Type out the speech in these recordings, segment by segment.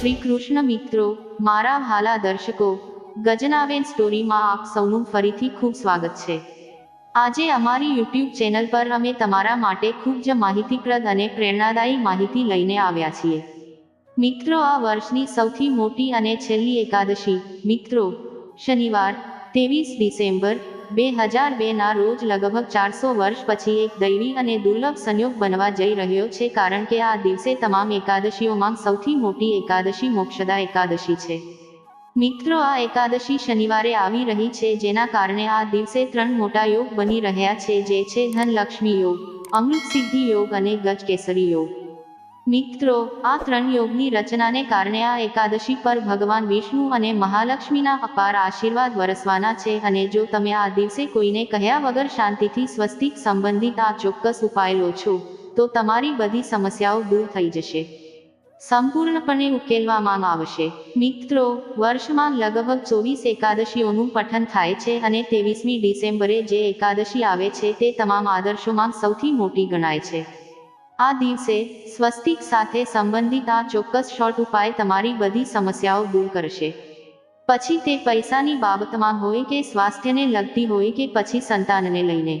શ્રી કૃષ્ણ મિત્રો, મારા હાલા દર્શકો, ગજનાવેન સ્ટોરીમાં આપ સૌનું ફરીથી ખૂબ સ્વાગત છે. આજે અમારી યુટ્યુબ ચેનલ પર અમે તમારા માટે ખૂબ જ માહિતીપ્રદ અને પ્રેરણાદાયી માહિતી લઈને આવ્યા છીએ. મિત્રો, આ વર્ષની સૌથી મોટી અને છેલ્લી એકાદશી, મિત્રો, શનિવાર, ત્રેવીસ ડિસેમ્બર બે હજાર બેના રોજ લગભગ ચારસો વર્ષ પછી એક દૈવી અને દુર્લભ સંયોગ બનવા જઈ રહ્યો છે કારણ કે આ દિવસે તમામ એકાદશીઓમાં સૌથી મોટી એકાદશી મોક્ષદા એકાદશી છે. મિત્રો, આ એકાદશી શનિવારે આવી રહી છે, જેના કારણે આ દિવસે ત્રણ મોટા યોગ બની રહ્યા છે, જે છે ધનલક્ષ્મી યોગ અમૃત સિદ્ધિ યોગ અને ગજ કેસરી યોગ. મિત્રો, આ ત્રણ યોગની રચનાને કારણે આ એકાદશી પર ભગવાન વિષ્ણુ અને મહાલક્ષ્મીના અપાર આશીર્વાદ વરસવાના છે અને જો તમે આ દિવસે કોઈને કહ્યા વગર શાંતિથી સ્વસ્તિક સંબંધિત આ ચોક્કસ ઉપાય લો છો, તો તમારી બધી સમસ્યાઓ દૂર થઈ જશે. સંપૂર્ણપણે ઉકેલવામાં આવશે. મિત્રો, વર્ષમાં લગભગ ચોવીસ એકાદશીઓનું પઠન થાય છે અને ત્રેવીસમી ડિસેમ્બરે જે એકાદશી આવે છે તે તમામ આદર્શોમાં સૌથી મોટી ગણાય છે. આ દિવસે સ્વસ્તિક સાથે સંબંધિત આ ચોક્કસ શોર્ટ ઉપાય તમારી બધી સમસ્યાઓ દૂર કરશે. પછી તે પૈસાની બાબતમાં હોય કે સ્વાસ્થ્યને લગતી હોય કે પછી સંતાનને લઈને.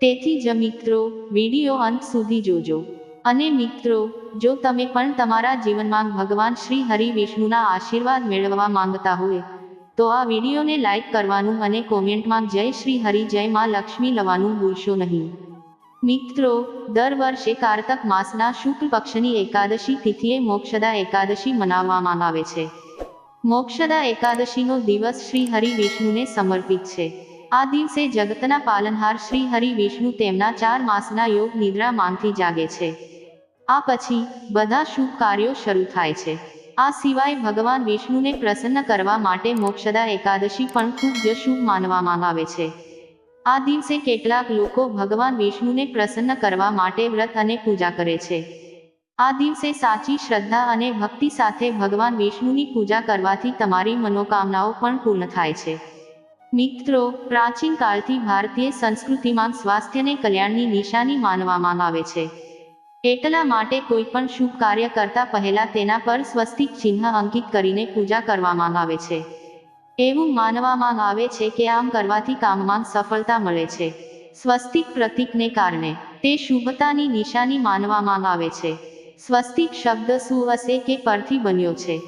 તેથી જ મિત્રો, વીડિયો અંત સુધી જોજો. અને મિત્રો, જો તમે પણ તમારા જીવનમાં ભગવાન શ્રી હરિ વિષ્ણુના આશીર્વાદ મેળવવા માંગતા હોય, તો આ વિડીયોને લાઈક કરવાનું અને કોમેન્ટમાં જય શ્રી હરિ જય માં લક્ષ્મી લવાનું ભૂલશો નહીં. મિત્રો, દર વર્ષે કારતક માસના શુક્લ પક્ષની એકાદશી તિથિએ મોક્ષદા એકાદશી મનાવવામાં આવે છે. મોક્ષદા એકાદશીનો દિવસ શ્રી હરિ વિષ્ણુને સમર્પિત છે. આ દિવસે જગતના પાલનહાર શ્રી હરિ વિષ્ણુ તેમના ચાર માસના યોગ નિદ્રા માનથી જાગે છે. આ પછી બધા શુભ કાર્યો શરૂ થાય છે. આ સિવાય ભગવાન વિષ્ણુને પ્રસન્ન કરવા માટે મોક્ષદા એકાદશી પણ ખૂબ જ શુભ માનવામાં આવે છે. આ દિવસે કેટલાક લોકો ભગવાન વિષ્ણુને પ્રસન્ન કરવા માટે વ્રત અને પૂજા કરે છે. આ દિવસે સાચી શ્રદ્ધા અને ભક્તિ સાથે ભગવાન વિષ્ણુની પૂજા કરવાથી તમારી મનોકામનાઓ પણ પૂર્ણ થાય છે. મિત્રો, પ્રાચીન કાળથી ભારતીય સંસ્કૃતિમાં સ્વાસ્થ્યને કલ્યાણની નિશાની માનવામાં આવે છે. એટલા માટે કોઈ પણ શુભ કાર્ય કરતા પહેલા તેના પર સ્વસ્તિક ચિહ્ન અંકિત કરીને પૂજા કરવામાં આવે છે. એવું માનવામાં આવે છે કે આમ કરવાથી કામમાં સફળતા મળે છે. સ્વસ્તિક પ્રતીકને કારણે તે શુભતાની નિશાની માનવામાં આવે છે. સ્વસ્તિક શબ્દ સુ હશે કે પરથી બન્યો છે?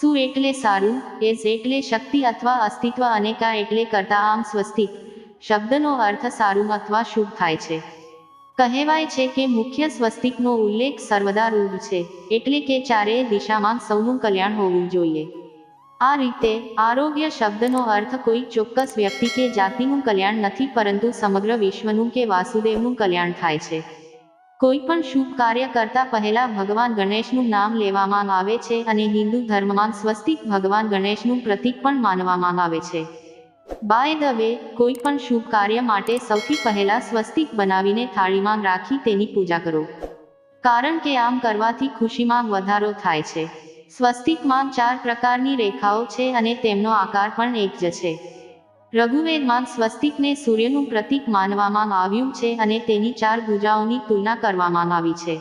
સુ એટલે સારું એઝ એટલે શક્તિ અથવા અસ્તિત્વ અને કા એટલે કરતા આમ સ્વસ્તિક? શબ્દનો અર્થ સારું અથવા શુભ થાય છે. કહેવાય છે કે મુખ્ય સ્વસ્તિકનો ઉલ્લેખ સર્વદા રૂઢ છે, એટલે કે ચારેય દિશામાં સૌનું કલ્યાણ હોવું જોઈએ. આ રીતે આરોગ્ય શબ્દનો અર્થ કોઈ ચોક્કસ વ્યક્તિ કે જાતિનું કલ્યાણ નથી, પરંતુ સમગ્ર વિશ્વનું કે વાસુદેવનું કલ્યાણ થાય છે. કોઈ પણ શુભ કાર્ય કરતા પહેલા ભગવાન ગણેશનું નામ લેવામાં આવે છે અને હિન્દુ ધર્મમાં સ્વસ્તિક ભગવાન ગણેશનું પ્રતીક પણ માનવામાં આવે છે. બાય ધ વે કોઈ પણ શુભ કાર્ય માટે સૌથી પહેલા સ્વસ્તિક બનાવીને થાળીમાં રાખી તેની પૂજા કરો. કારણ કે આમ કરવાથી ખુશીમાં વધારો થાય છે. સ્વસ્તિકમાં ચાર પ્રકારની રેખાઓ છે અને તેમનો આકાર પણ એક જ છે. રઘુવેદમાં સ્વસ્તિકને સૂર્યનું પ્રતીક માનવામાં આવ્યું છે અને તેની ચાર ભૂજાઓની તુલના કરવામાં આવી છે.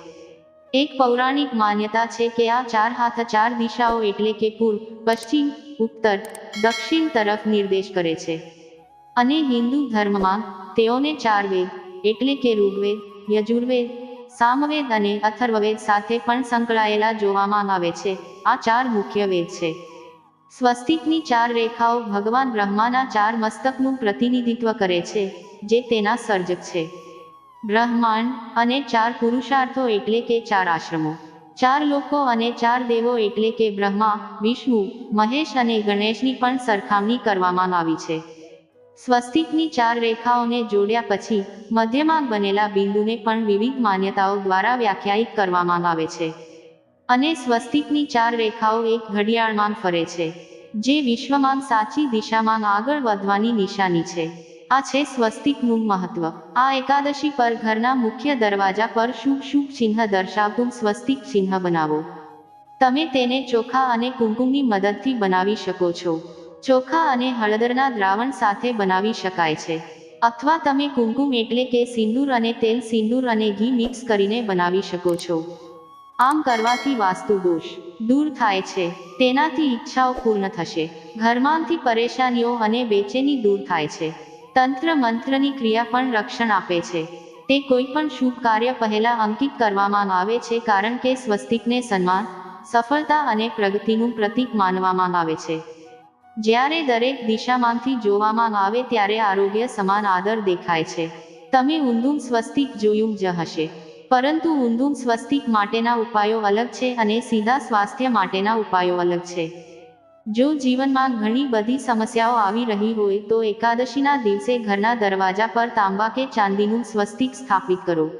એક પૌરાણિક માન્યતા છે કે આ ચાર હાથ ચાર દિશાઓ એટલે કે પૂર્વ, પશ્ચિમ, ઉત્તર, દક્ષિણ તરફ નિર્દેશ કરે છે. અને હિન્દુ ધર્મમાં તેઓને ચાર વેદ એટલે કે ઋગ્વેદ, યજુર્વેદ સામવેદ અને અથર્વવેદ સાથે પણ સંકળાયેલા જોવામાં આવે છે. આ ચાર મુખ્ય વેદ છે. સ્વસ્તિકની ચાર રેખાઓ ભગવાન બ્રહ્માના ચાર મસ્તકનું પ્રતિનિધિત્વ કરે છે, જે તેના સર્જક છે. બ્રહ્માંડ અને ચાર પુરુષાર્થો એટલે કે ચાર આશ્રમો. ચાર લોકો અને ચાર દેવો એટલે કે બ્રહ્મા, વિષ્ણુ, મહેશ અને ગણેશની પણ સરખામણી કરવામાં આવી છે. સ્વસ્તિકની ચાર રેખાઓને જોડ્યા પછી, મધ્યમાં બનેલા બિંદુને પણ વિવિધ માન્યતાઓ દ્વારા વ્યાખ્યાયિત કરવામાં આવે છે. અને સ્વસ્તિકની ચાર રેખાઓ એક ઘડિયાળમાં ફરે છે, જે વિશ્વમાં સાચી દિશામાં આગળ વધવાની નિશાની છે. આ છે સ્વસ્તિકનું મહત્વ. આ એકાદશી પર ઘરના મુખ્ય દરવાજા પર શુભ શુભ ચિહ્ન દર્શાવતું સ્વસ્તિક ચિહ્ન બનાવો. તમે તેને ચોખા અને કુમકુમની મદદથી બનાવી શકો છો. ચોખા અને હળદરના દ્રાવણ સાથે બનાવી શકાય છે. અથવા તમે કુમકુમ એટલે કે સિંદૂર અને તેલ સિંદૂર અને ઘી મિક્સ કરીને બનાવી શકો છો. આમ કરવાથી વાસ્તુ દોષ દૂર થાય છે. તેનાથી ઈચ્છાઓ પૂર્ણ થશે. ઘરમાંથી પરેશાનીઓ અને બેચેની દૂર થાય છે. તંત્ર મંત્રની ક્રિયા પણ રક્ષણ આપે છે. તે કોઈ પણ શુભ કાર્ય પહેલા અંકિત કરવામાં આવે છે કારણ કે સ્વસ્તિકને સન્માન, સફળતા અને પ્રગતિનું પ્રતીક માનવામાં આવે છે. જ્યારે દરેક દિશામાંથી જોવામાં આવે ત્યારે આરોગ્ય સમાન આદર દેખાય છે. તમે ઊંધું સ્વસ્તિક જોયું જ હશે. પરંતુ ઊંધું સ્વસ્તિક માટેના ઉપાયો અલગ છે અને સીધા સ્વાસ્થ્ય માટેના ઉપાયો અલગ છે. જો જીવનમાં ઘણી બધી સમસ્યાઓ આવી રહી હોય તો એકાદશીના દિવસે ઘરના દરવાજા પર તાંબા કે ચાંદીનું સ્વસ્તિક સ્થાપિત કરો.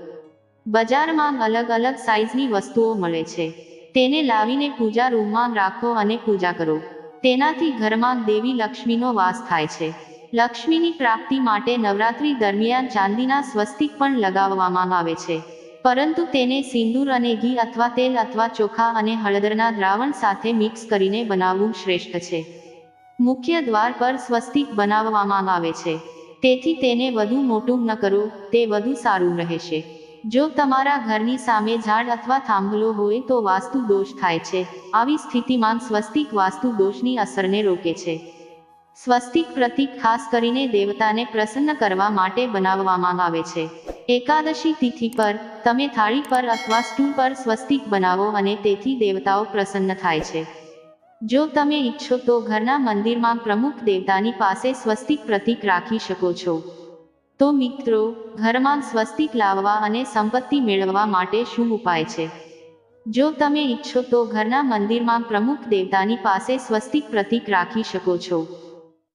બજારમાં અલગ અલગ સાઇઝની વસ્તુઓ મળે છે. તેને લાવીને પૂજા રૂમમાં રાખો અને પૂજા કરો. તેનાથી ઘરમાં દેવી લક્ષ્મીનો વાસ થાય છે. લક્ષ્મીની પ્રાપ્તિ માટે નવરાત્રી દરમિયાન ચાંદીના સ્વસ્તિક પણ લગાવવામાં આવે છે. પરંતુ તેને સિંદૂર અને ઘી અથવા તેલ અથવા ચોખા અને હળદરના દ્રાવણ સાથે મિક્સ કરીને બનાવવું શ્રેષ્ઠ છે. મુખ્ય દ્વાર પર સ્વસ્તિક બનાવવામાં આવે છે. તેથી તેને વધુ મોટું ન કરો, તે વધુ સારું રહેશે. જો તમારા ઘરની સામે ઝાડ અથવા થાંભલો હોય તો વાસ્તુ દોષ થાય છે. આવી સ્થિતિમાં સ્વસ્તિક વાસ્તુ દોષની અસરને રોકે છે. સ્વસ્તિક પ્રતીક ખાસ કરીને દેવતાને પ્રસન્ન કરવા માટે બનાવવામાં આવે છે. એકાદશી તિથિ પર તમે થાળી પર અથવા સ્ટૂલ પર સ્વસ્તિક બનાવો અને તેથી દેવતાઓ પ્રસન્ન થાય છે. જો તમે ઈચ્છો તો ઘરના મંદિરમાં પ્રમુખ દેવતાની પાસે સ્વસ્તિક પ્રતીક રાખી શકો છો. તો મિત્રો, ઘરમાં સ્વસ્તિક લાવવા અને સંપત્તિ મેળવવા માટે શું ઉપાય છે? જો તમે ઈચ્છો તો ઘરના મંદિરમાં પ્રમુખ દેવતાની પાસે સ્વસ્તિક પ્રતીક રાખી શકો છો.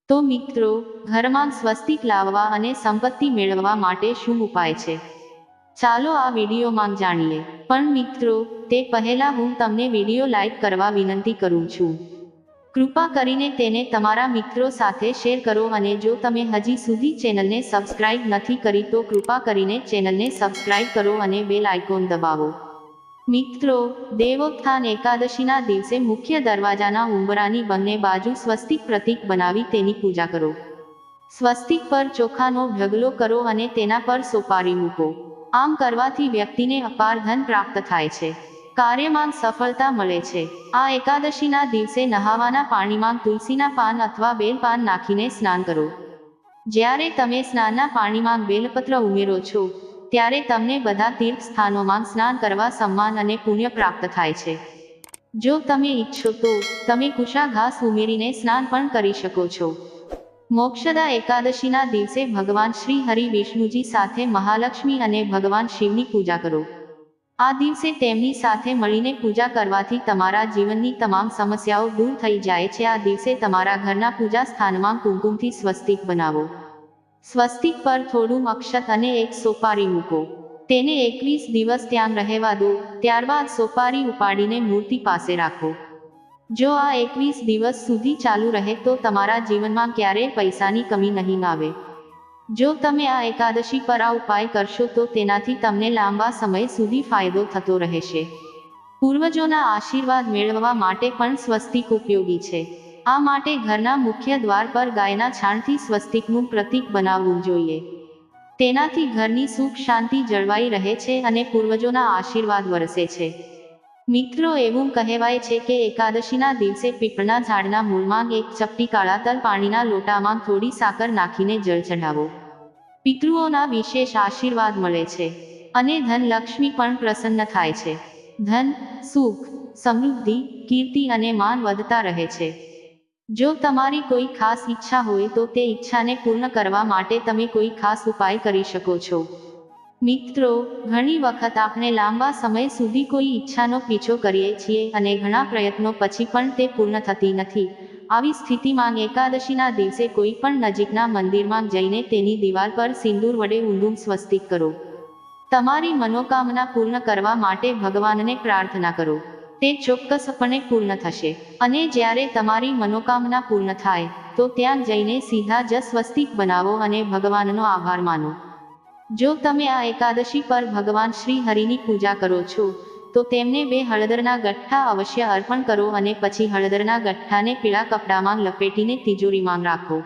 તો મિત્રો, ઘરમાં સ્વસ્તિક લાવવા અને સંપત્તિ મેળવવા માટે શું ઉપાય છે? ચાલો આ વિડીયોમાં જાણીએ. પણ મિત્રો, તે પહેલા હું તમને વીડિયો લાઈક કરવા વિનંતી કરું છું. કૃપા કરીને તેને તમારા મિત્રો સાથે શેર કરો અને જો તમે હજી સુધી ચેનલને સબસ્ક્રાઇબ નથી કરી, તો કૃપા કરીને ચેનલને સબસ્ક્રાઇબ કરો અને બેલ આઇકોન દબાવો. મિત્રો, દેવોત્થાન એકાદશીના દિવસે મુખ્ય દરવાજાના ઉંબરાની બંને બાજુ સ્વસ્તિક પ્રતીક બનાવી તેની પૂજા કરો. સ્વસ્તિક પર ચોખાનો ઢગલો કરો અને તેના પર સોપારી મૂકો. આમ કરવાથી વ્યક્તિને અપાર ધન પ્રાપ્ત થાય છે. કાર્યમાં સફળતા મળે છે. આ એકાદશીના દિવસે નહાવાના પાણીમાં તુલસીના પાન અથવા બેલ પાન નાખીને સ્નાન કરો. જ્યારે તમે સ્નાનના પાણીમાં બેલપત્ર ઉમેરો છો, ત્યારે તમને બધા તીર્થ સ્થાનોમાં સ્નાન કરવા સન્માન અને પુણ્ય પ્રાપ્ત થાય છે. જો તમે ઈચ્છો તો, તમે કુશા ઘાસ ઉમેરીને સ્નાન પણ કરી શકો છો. મોક્ષદા એકાદશીના દિવસે ભગવાન શ્રી હરિ વિષ્ણુજી સાથે મહાલક્ષ્મી અને ભગવાન શિવની પૂજા કરો. આ દિવસે તેમની સાથે મળીને પૂજા કરવાથી તમારા જીવનની તમામ સમસ્યાઓ દૂર થઈ જાય છે. આ દિવસે તમારા ઘરના પૂજા સ્થાનમાં કુમકુમથી સ્વસ્તિક બનાવો. સ્વસ્તિક પર થોડું અક્ષત અને એક સોપારી મૂકો. તેને એકવીસ દિવસ ત્યાં રહેવા દો. ત્યારબાદ સોપારી ઉપાડીને મૂર્તિ પાસે રાખો. જો આ એકવીસ દિવસ સુધી ચાલુ રહે તો તમારા જીવનમાં ક્યારેય પૈસાની કમી નહીં આવે. જો તમે આ એકાદશી પર આ ઉપાય કરશો તો તેનાથી તમને લાંબા સમય સુધી ફાયદો થતો રહેશે. પૂર્વજોના આશીર્વાદ મેળવવા માટે પણ સ્વસ્તિક ઉપયોગી છે. આ માટે ઘરના મુખ્ય દ્વાર પર ગાયના છાણથી સ્વસ્તિકનું પ્રતીક બનાવવું જોઈએ. તેનાથી ઘરની સુખ શાંતિ જળવાઈ રહે છે અને પૂર્વજોના આશીર્વાદ વરસે છે. મિત્રો એવું કહેવાય છે કે એકાદશીના દિવસે પીપળના ઝાડના મૂળમાં એક ચપટી કાળા તલ પાણીના લોટામાં થોડી સાકર નાખીને જળ ચઢાવો. પિતૃઓના વિશેષ આશીર્વાદ મળે છે અને ધન લક્ષ્મી પણ પ્રસન્ન થાય છે. ધન, સુખ, સમૃદ્ધિ, કીર્તિ અને માન વધતા રહે છે. જો તમારી કોઈ ખાસ ઈચ્છા હોય તો તે ઈચ્છાને પૂર્ણ કરવા માટે તમે કોઈ ખાસ ઉપાય કરી શકો છો. મિત્રો, ઘણી વખત આપણે લાંબા સમય સુધી કોઈ ઈચ્છાનો પીછો કરીએ છીએ અને ઘણા પ્રયત્નો પછી પણ તે પૂર્ણ થતી નથી. આવી સ્થિતિમાં એકાદશીના દિવસે કોઈ પણ નજીકના મંદિરમાં જઈને તેની દિવાલ પર સિંદૂર વડે ઊંડું સ્વસ્તિક કરો. તમારી મનોકામના પૂર્ણ કરવા માટે ભગવાનને પ્રાર્થના કરો. તે ચોક્કસપણે પૂર્ણ થશે. અને જ્યારે તમારી મનોકામના પૂર્ણ થાય, તો ત્યાં જઈને સીધા જ સ્વસ્તિક બનાવો અને ભગવાનનો આભાર માનો. જો તમે આ એકાદશી પર ભગવાન શ્રી હરિની પૂજા કરો છો, તો તેમને બે હળદરના ગઠ્ઠા અવશ્ય અર્પણ કરો અને પછી હળદરના ગઠ્ઠાને પીળા કપડામાં લપેટીને તિજોરીમાં રાખો.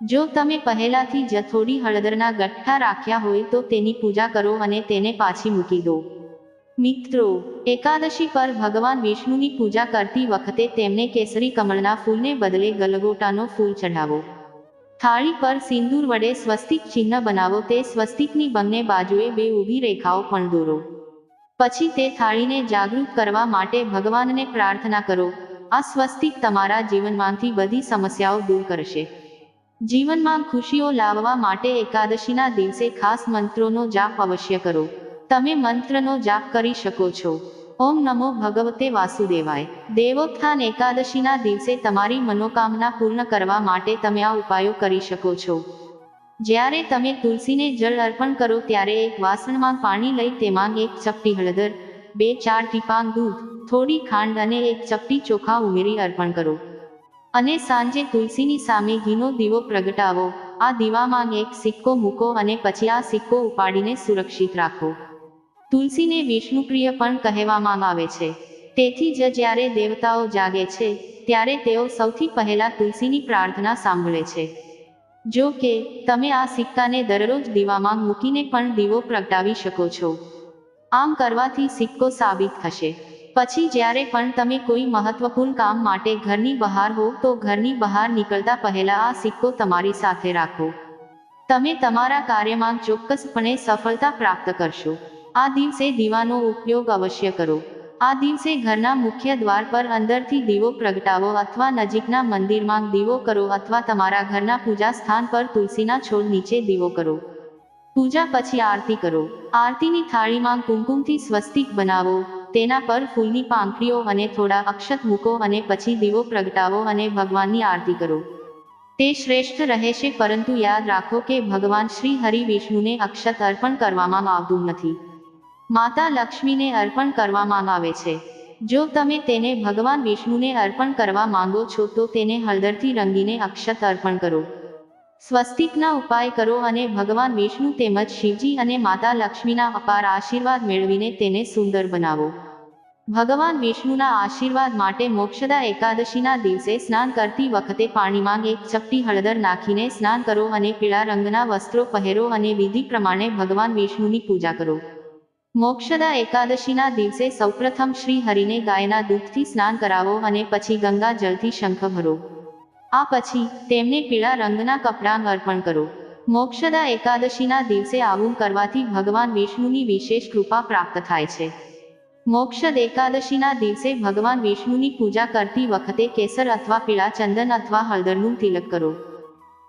જો તમે પહેલાથી જ થોડી હળદરના ગઠ્ઠા રાખ્યા હોય, તો તેની પૂજા કરો અને તેને પાછી મૂકી દો. મિત્રો, એકાદશી પર ભગવાન વિષ્ણુની પૂજા કરતી વખતે તેમને કેસરી કમળના ફૂલને બદલે ગલગોટાનો ફૂલ ચઢાવો. થાળી પર સિંદૂર વડે સ્વસ્તિક ચિહ્ન બનાવો. તે સ્વસ્તિકની બંને બાજુએ બે ઊભી રેખાઓ પણ દોરો. પછી તે થાળીને જાગૃત કરવા માટે ભગવાનને પ્રાર્થના કરો. આ સ્વસ્તિક તમારા જીવનમાંથી બધી સમસ્યાઓ દૂર કરશે. જીવનમાં ખુશીઓ લાવવા માટે એકાદશીના દિવસે ખાસ મંત્રોનો જાપ અવશ્ય કરો. તમે મંત્રનો જાપ કરી શકો છો. ઓમ નમો ભગવતે વાસુદેવાય. દેવોત્થાન એકાદશીના દિવસે તમારી મનોકામના પૂર્ણ કરવા માટે તમે આ ઉપાયો કરી શકો છો. જ્યારે તમે તુલસીને જળ અર્પણ કરો ત્યારે એક વાસણમાં પાણી લઈ તેમાં એક ચપટી હળદર, બે ચાર ટીપાંગ દૂધ, થોડી ખાંડ અને એક ચપટી ચોખા ઉમેરી અર્પણ કરો. અને સાંજે તુલસીની સામે ઘીનો દીવો પ્રગટાવો. આ દીવામાં એક સિક્કો મૂકો અને પછી આ સિક્કો ઉપાડીને સુરક્ષિત રાખો. તુલસીને વિષ્ણુપ્રિય પણ કહેવામાં આવે છે. તેથી જ જ્યારે દેવતાઓ જાગે છે, ત્યારે તેઓ સૌથી પહેલા તુલસીની પ્રાર્થના સાંભળે છે. જો કે, તમે આ સિક્કાને દરરોજ દીવામાં મૂકીને પણ દીવો પ્રગટાવી શકો છો. આમ કરવાથી સિક્કો સાબિત થશે. પછી જ્યારે પણ તમે કોઈ મહત્વપૂર્ણ કામ માટે ઘરની બહાર હો, તો ઘરની બહાર નીકળતા પહેલા આ સિક્કો તમારી સાથે રાખો. તમે તમારા કાર્યમાં ચોક્કસપણે સફળતા પ્રાપ્ત કરશો. આ દિવસે દીવાનો ઉપયોગ અવશ્ય કરો. આ દિવસે ઘરના મુખ્ય દ્વાર પર અંદરથી દીવો પ્રગટાવો અથવા નજીકના મંદિરમાં દીવો કરો અથવા તમારા ઘરના પૂજા સ્થાન પર તુલસીના છોડ નીચે દીવો કરો. પૂજા પછી આરતી કરો. આરતીની થાળીમાં કુમકુમથી સ્વસ્તિક બનાવો. તેના પર ફૂલની પાંખડીઓ અને થોડા અક્ષત મૂકો અને પછી દીવો પ્રગટાવો અને ભગવાનની આરતી કરો. તે શ્રેષ્ઠ રહેશે પરંતુ યાદ રાખો કે ભગવાન શ્રી હરિ વિષ્ણુને અક્ષત અર્પણ કરવામાં આવતું નથી. માતા લક્ષ્મીને અર્પણ કરવામાં આવે છે. જો તમે તેને ભગવાન વિષ્ણુને અર્પણ કરવા માંગો છો તો તેને હળદરથી રંગીને અક્ષત અર્પણ કરો. સ્વસ્તિકના ઉપાય કરો અને ભગવાન વિષ્ણુ તેમજ શિવજી અને માતા લક્ષ્મીના અપાર આશીર્વાદ મેળવીને તેને સુંદર બનાવો. ભગવાન વિષ્ણુના આશીર્વાદ માટે મોક્ષદા એકાદશીના દિવસે સ્નાન કરતી વખતે પાણીમાં એક ચપટી હળદર નાખીને સ્નાન કરો અને પીળા રંગના વસ્ત્રો પહેરો અને વિધિ પ્રમાણે ભગવાન વિષ્ણુની પૂજા કરો. મોક્ષદા એકાદશીના દિવસે સૌપ્રથમ શ્રી હરિને ગાયના દૂધથી સ્નાન કરાવો અને પછી ગંગા જળથી શંખ ભરો. આ પછી તેમને પીળા રંગના કપડાં અર્પણ કરો. મોક્ષદા એકાદશીના દિવસે આવું કરવાથી ભગવાન વિષ્ણુની વિશેષ કૃપા પ્રાપ્ત થાય છે. મોક્ષદ એકાદશીના દિવસે ભગવાન વિષ્ણુની પૂજા કરતી વખતે કેસર અથવા પીળા ચંદન અથવા હળદરનું તિલક કરો.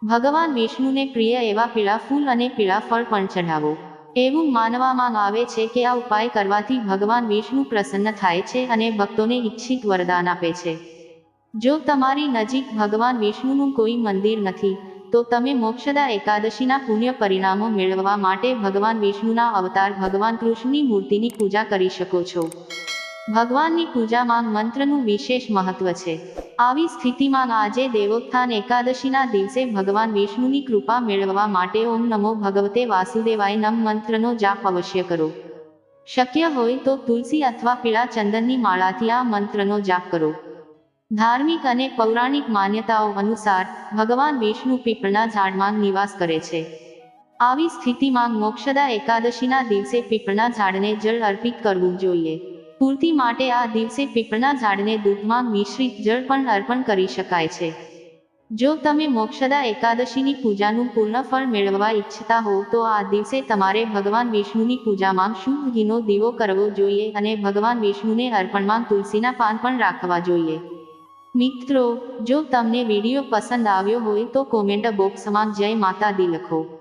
ભગવાન વિષ્ણુને પ્રિય એવા પીળા ફૂલ અને પીળા ફળ પણ ચઢાવો. એવું માનવામાં આવે છે કે આ ઉપાય કરવાથી ભગવાન વિષ્ણુ પ્રસન્ન થાય છે અને ભક્તોને ઈચ્છિત વરદાન આપે છે. જો તમારી નજીક ભગવાન વિષ્ણુનું કોઈ મંદિર નથી, તો તમે મોક્ષદા એકાદશીના પુણ્ય પરિણામો મેળવવા માટે ભગવાન વિષ્ણુના અવતાર ભગવાન કૃષ્ણની મૂર્તિની પૂજા કરી શકો છો. ભગવાનની પૂજામાં મંત્રનું વિશેષ મહત્વ છે. આવી સ્થિતિમાં આજે દેવોત્થાન એકાદશીના દિવસે ભગવાન વિષ્ણુની કૃપા મેળવવા માટે ઓમ નમો ભગવતે વાસુદેવાય નમ મંત્રનો જાપ અવશ્ય કરો. શક્ય હોય તો તુલસી અથવા પીળા ચંદનની માળાથી આ મંત્રનો જાપ કરો. ધાર્મિક અને પૌરાણિક માન્યતાઓ અનુસાર ભગવાન વિષ્ણુ પીપળના ઝાડમાં નિવાસ કરે છે. આવી સ્થિતિમાં મોક્ષદા એકાદશીના દિવસે પીપળના ઝાડને જળ અર્પિત કરવું જોઈએ. પૂર્તિ માટે આ દિવસે પીપળના ઝાડને દૂધમાં મિશ્રિત જળ પણ અર્પણ કરી શકાય છે. જો તમે મોક્ષદા એકાદશીની પૂજાનું પૂર્ણ ફળ મેળવવા ઈચ્છતા હો, તો આ દિવસે તમારે ભગવાન વિષ્ણુની પૂજામાં શુદ્ધ ઘીનો દીવો કરવો જોઈએ અને ભગવાન વિષ્ણુને અર્પણમાં તુલસીના પાન પણ રાખવા જોઈએ. મિત્રો, જો તમને વીડિયો પસંદ આવ્યો હોય તો કોમેન્ટ બોક્સમાં જય માતાદી લખો.